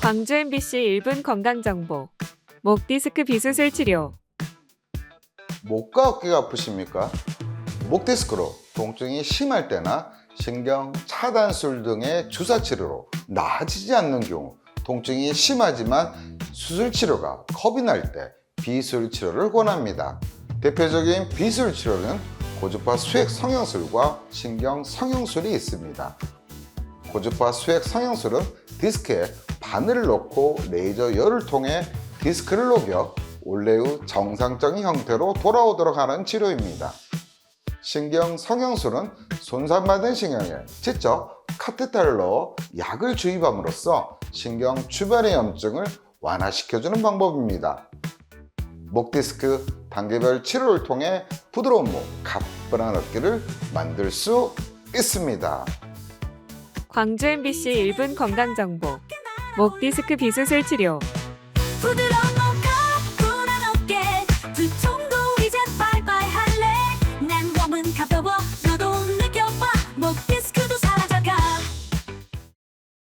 광주 MBC 1분 건강정보. 목 디스크 비수술 치료. 목과 어깨가 아프십니까? 목 디스크로 통증이 심할 때나 신경 차단술 등의 주사 치료로 나아지지 않는 경우 통증이 심하지만 수술 치료가 겁이 날 때 비술 치료를 권합니다. 대표적인 비술 치료는 고주파 수액 성형술과 신경 성형술이 있습니다. 고주파 수액 성형술은 디스크에 바늘을 넣고 레이저 열을 통해 디스크를 녹여 원래 후 정상적인 형태로 돌아오도록 하는 치료입니다. 신경 성형술은 손상받은 신경에 직접 카테터를 넣어 약을 주입함으로써 신경 주변의 염증을 완화시켜주는 방법입니다. 목 디스크 단계별 치료를 통해 부드러운 목, 가뿐한 어깨를 만들 수 있습니다. 광주 MBC 1분 건강정보. 목 디스크 비수술 치료. 부드러운